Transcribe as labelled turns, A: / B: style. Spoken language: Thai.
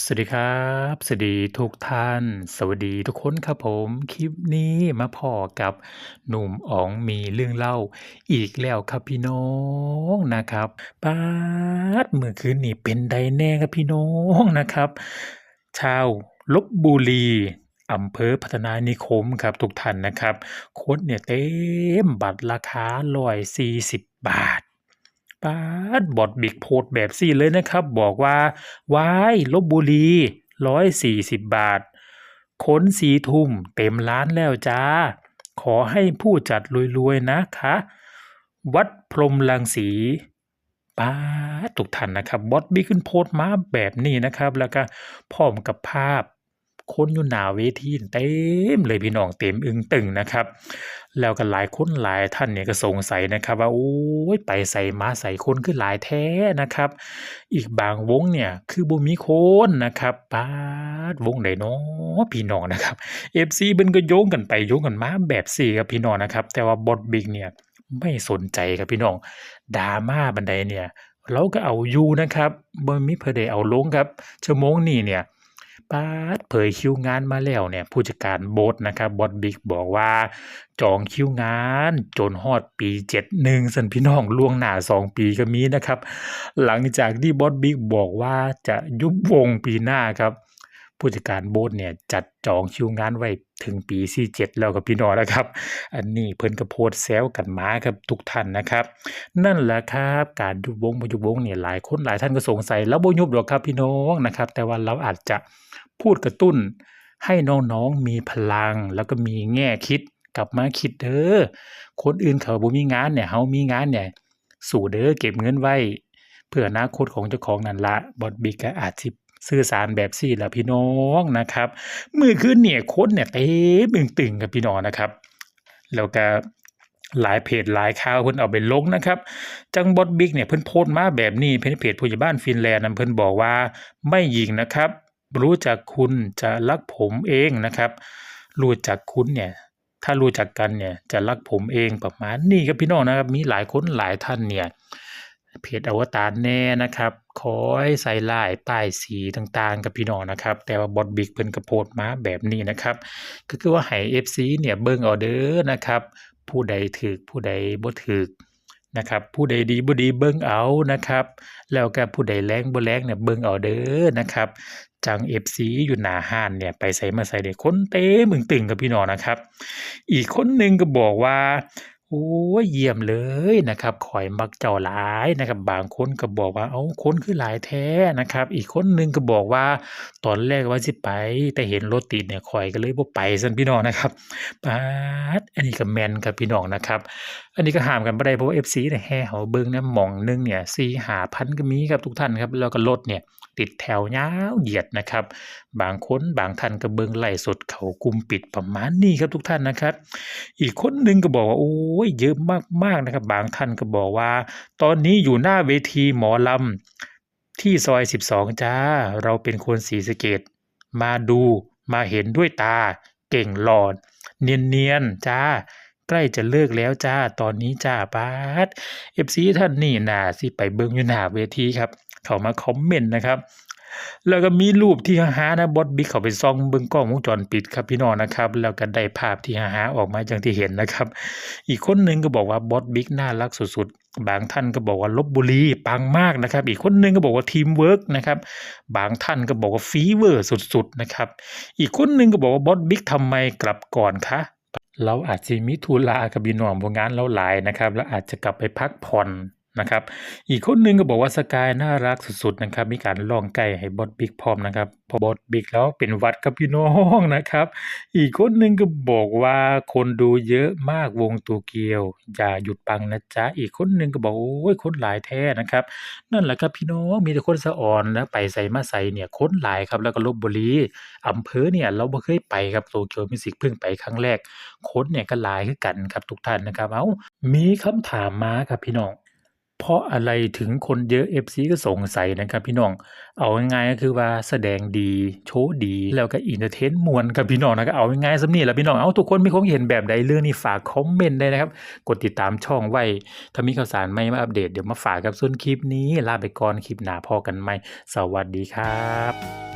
A: สวัสดีครับ สวัสดีทุกท่าน สวัสดีทุกคนครับผม คลิปนี้มาพอกับหนุ่มอ๋องมีเรื่องเล่า อีกแล้วครับพี่น้องนะครับป๊าดเมื่อคืนนี้เป็นใดแน่ครับพี่น้องนะครับ ชาวลพบุรีอำเภอพัฒนานิคมครับทุกท่านนะครับคนเนี่ยเต็มบัตรราคา140บาท ปาดบอทบิ๊กโพสต์แบบซี้เลยนะครับ บอกว่าว้ายลพบุรี140บาทค้น4ทุ่มเต็มร้านแล้วจ้า ขอให้ผู้จัดรวยๆนะคะ วัดพรมรังสีป๊าทุกท่านนะครับบอทบิ๊กเพิ่นโพสต์มาแบบนี้นะครับ แล้วก็พร้อมกับภาพ คนอยู่หน้าเวทีเต็มเลยพี่น้องเต็มอึ้งตึงนะครับ แล้วก็หลายคนหลายท่านเนี่ยก็สงสัยนะครับ ว่าโอ๊ยไปไสมาไสคนคือหลายแท้นะครับ อีกบางวงเนี่ยคือบ่มีคนนะครับปาดวงใดน้อพี่น้องนะครับ FC เพิ่นก็โยงกันไปโยงกันมาแบบซี้ครับพี่น้องนะครับ แต่ว่าบอทบิ๊กเนี่ยไม่สนใจครับพี่น้องดราม่าปานใดเนี่ยเราก็เอาอยู่นะครับบ่มีผู้ใดเอาลงครับชั่วโมงนี้เนี่ย ปาดเผยคิวงานมาแล้วเนี่ยผู้จัดการโบ๊ทนะครับบอทบิ๊กบอกว่า จองคิวงานจนฮอดปี71ซั้นพี่น้องล่วงหน้า2ปีก็มีนะครับ หลังจากที่บอทบิ๊กบอกว่าจะยุบวงปีหน้าครับผู้จัดการโบ๊ทเนี่ยจัดจองคิวงานไว้ถึงปี47แล้วครับพี่น้องนะครับ อันนี้เพิ่นก็โพสต์แซวกันมาครับทุกท่านนะครับ นั่นแหละครับการยุบวงบ่ยุบวงเนี่ยหลายคนหลายท่านก็สงสัยเราบ่ยุบดอครับพี่น้องนะครับ แต่ว่าเราอาจจะ พูดกระตุ้น ให้น้องๆมีพลัง แล้วก็มีแง่คิดกลับมาคิดเด้อคนอื่นเขาบ่มีงานเนี่ยเรามีงานเนี่ย สู้เด้อเก็บเงินไว้ เพื่ออนาคตของเจ้าของนั่นละบอทบิ๊กก็อาจสิสื่อสารแบบซี้ล่ะพี่น้องนะครับ มื้อคืนเนี่ยคนเนี่ยเต็มตึงตึงครับพี่น้องนะครับ แล้วก็หลายเพจหลายข่าวเพิ่นเอาไปลงนะครับ จังบอทบิ๊กเนี่ยเพิ่นโพสต์มาแบบนี้เพนเพจผู้ใหญ่บ้านฟินแลนด์นั้นเพิ่นบอกว่าไม่ยิงนะครับ รู้จักคุณจะรักผมเองนะครับ รู้จักคุณเนี่ยถ้ารู้จักกันเนี่ยจะรักผมเองประมาณนี้ครับพี่น้องนะครับ มีหลายคนหลายท่านเนี่ยเพจอวตารแน่นะครับคอยใส่ร้ายป้ายสีต่างๆครับพี่น้องนะครับ แต่ว่าบอทบิ๊กเพิ่นก็โพสต์มาแบบนี้นะครับ ก็คือว่าให้ FC เนี่ยเบิ่งเอาเด้อนะครับ ผู้ใดถูกผู้ใดบ่ถูก นะครับผู้ใดดีบ่ดีเบิ่งเอานะครับ แล้วก็ผู้ใดแรงบ่แรงเนี่ยเบิ่งเอาเด้อนะครับ จัง FC อยู่หน้าห้านเนี่ยไปใส่มาใส่เด็กคนเต้มึงตึงกับพี่น้องนะครับ อีกคนหนึ่งก็บอกว่า โอ้ยเยี่ยมเลยนะครับข้อยมักเจ้าหลายนะครับ บางคนก็บอกว่า เอ้าคนคือหลายแท้นะครับ อีกคนนึงก็บอกว่า ตอนแรกว่าสิไป แต่เห็นรถติดเนี่ยข้อยก็เลยบ่ไปซั้นพี่น้องนะครับปาดอันนี้ก็แมนครับพี่น้องนะครับ อันนี้ก็ห้ามกันบ่ได้เพราะว่า FC เนี่ยแห่เข้าเบิ่งนะหมองหนึ่งเนี่ย4-5,000ก็มีครับทุกท่านครับ แล้วก็รถเนี่ยติดแถวยาวเหยียดนะครับ บางคนบางท่านก็เบิ่งไลฟ์สดเขากลุ่มปิดประมาณนี้ครับทุกท่านนะครับ อีกคนนึงก็บอกว่าโอ๊ยเยอะมากๆนะครับ บางท่านก็บอกว่า ตอนนี้อยู่หน้าเวทีหมอลำที่ซอย 12 จ้า เราเป็นคนศรีสเกษมาดูมาเห็นด้วยตา เก่งหล่อเนียนๆจ้าใกล้จะเลิกแล้วจ้า ตอนนี้จ้าป๊าด FC ท่านนี่นาสิไปเบิ่งอยู่หน้าเวทีครับ เข้ามาคอมเมนต์นะครับ แล้วก็มีรูปที่ฮานะบอทบิ๊กเขาไปส่องเบิ่งกล้องวงจรปิดครับพี่น้องนะครับ แล้วก็ได้ภาพที่ฮาออกมาอย่างที่เห็นนะครับ อีกคนหนึ่งก็บอกว่าบอทบิ๊กน่ารักสุดๆ บางท่านก็บอกว่าลพบุรีปังมากนะครับ อีกคนหนึ่งก็บอกว่าทีมเวิร์กนะครับ บางท่านก็บอกว่าฟีเวอร์สุดๆนะครับ อีกคนหนึ่งก็บอกว่าบอทบิ๊กทำไมกลับก่อนคะเราอาจสิมีธุระครับพี่น้องเพราะงานเราหลายนะครับเราอาจจะกลับไปพักผ่อน นะครับ อีกคนหนึ่งก็บอกว่าสกายน่ารักสุดๆนะครับ มีการร้องไก่ให้บอทบิ๊กพร้อมนะครับพราะบอทบิ๊กแล้วเป็นวัดครับพี่น้องนะครับ อีกคนหนึ่งก็บอกว่าคนดูเยอะมากวงโตเกียว อย่าหยุดปังนะจ๊ะ อีกคนหนึ่งก็บอกโอ๊ยคนหลายแท้นะครับ นั่นแหละครับพี่น้องมีแต่คนสะอ่อนนะไปไสมาไสเนี่ยคนหลายครับแล้วก็ลพบุรีอำเภอเนี่ยเราบ่เคยไปครับ Tokyo Music เพิ่งไปครั้งแรกคนเนี่ยก็หลายคือกันครับทุกท่านนะครับ เอ้ามีคำถามมาครับพี่น้อง เพราะอะไรถึงคนเยอะ FC ก็สงสัยนะครับพี่น้อง เอาง่ายๆก็คือว่าแสดงดีโชว์ดีแล้วก็อินเทอร์เทนมวนครับพี่น้องนะครับเอาง่ายๆสำนี้ล่ะพี่น้องเอาทุกคนมีความเห็นแบบใดเรื่องนี้ฝากคอมเมนต์ได้นะครับ กดติดตามช่องไว้ ถ้ามีข่าวสารใหม่มาอัปเดตเดี๋ยวมาฝากครับส่วนคลิปนี้ลาไปก่อนคลิปหน้าพอกันใหม่สวัสดีครับ